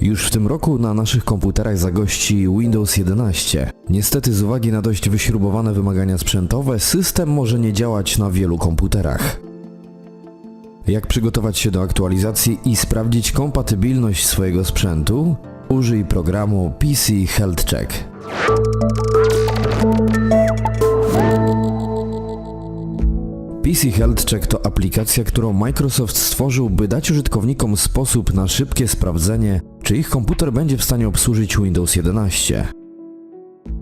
Już w tym roku na naszych komputerach zagości Windows 11. Niestety z uwagi na dość wyśrubowane wymagania sprzętowe, system może nie działać na wielu komputerach. Jak przygotować się do aktualizacji i sprawdzić kompatybilność swojego sprzętu? Użyj programu PC Health Check. PC Health Check to aplikacja, którą Microsoft stworzył, by dać użytkownikom sposób na szybkie sprawdzenie, czy ich komputer będzie w stanie obsłużyć Windows 11.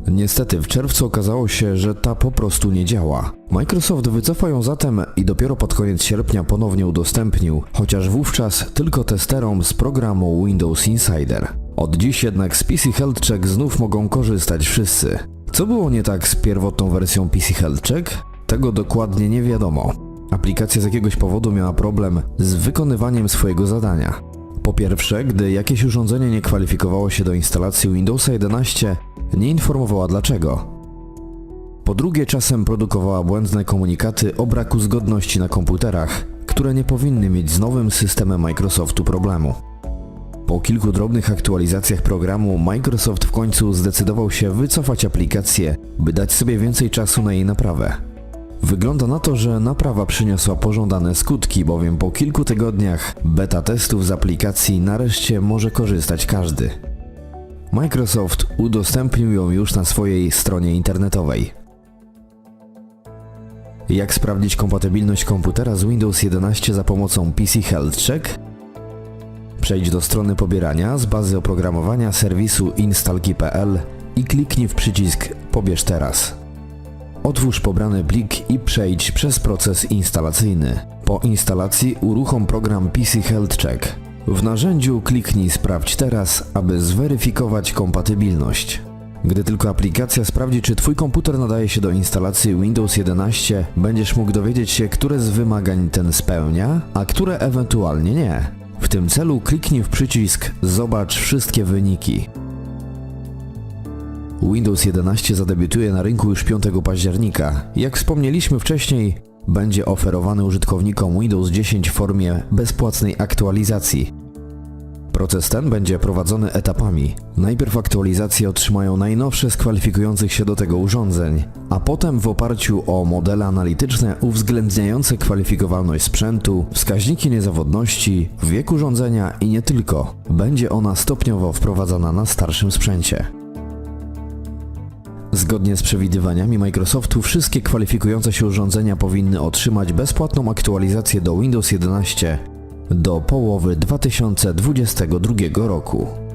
Niestety w czerwcu okazało się, że ta po prostu nie działa. Microsoft wycofał ją zatem i dopiero pod koniec sierpnia ponownie udostępnił, chociaż wówczas tylko testerom z programu Windows Insider. Od dziś jednak z PC Health Check znów mogą korzystać wszyscy. Co było nie tak z pierwotną wersją PC Health Check? Tego dokładnie nie wiadomo. Aplikacja z jakiegoś powodu miała problem z wykonywaniem swojego zadania. Po pierwsze, gdy jakieś urządzenie nie kwalifikowało się do instalacji Windowsa 11, nie informowała dlaczego. Po drugie, czasem produkowała błędne komunikaty o braku zgodności na komputerach, które nie powinny mieć z nowym systemem Microsoftu problemu. Po kilku drobnych aktualizacjach programu Microsoft w końcu zdecydował się wycofać aplikację, by dać sobie więcej czasu na jej naprawę. Wygląda na to, że naprawa przyniosła pożądane skutki, bowiem po kilku tygodniach beta testów z aplikacji nareszcie może korzystać każdy. Microsoft udostępnił ją już na swojej stronie internetowej. Jak sprawdzić kompatybilność komputera z Windows 11 za pomocą PC Health Check? Przejdź do strony pobierania z bazy oprogramowania serwisu instalki.pl i kliknij w przycisk Pobierz teraz. Otwórz pobrany plik i przejdź przez proces instalacyjny. Po instalacji uruchom program PC Health Check. W narzędziu kliknij Sprawdź teraz, aby zweryfikować kompatybilność. Gdy tylko aplikacja sprawdzi, czy Twój komputer nadaje się do instalacji Windows 11, będziesz mógł dowiedzieć się, które z wymagań ten spełnia, a które ewentualnie nie. W tym celu kliknij w przycisk Zobacz wszystkie wyniki. Windows 11 zadebiutuje na rynku już 5 października. Jak wspomnieliśmy wcześniej, będzie oferowany użytkownikom Windows 10 w formie bezpłatnej aktualizacji. Proces ten będzie prowadzony etapami. Najpierw aktualizacje otrzymają najnowsze z kwalifikujących się do tego urządzeń, a potem w oparciu o modele analityczne uwzględniające kwalifikowalność sprzętu, wskaźniki niezawodności, wiek urządzenia i nie tylko, będzie ona stopniowo wprowadzana na starszym sprzęcie. Zgodnie z przewidywaniami Microsoftu, wszystkie kwalifikujące się urządzenia powinny otrzymać bezpłatną aktualizację do Windows 11 do połowy 2022 roku.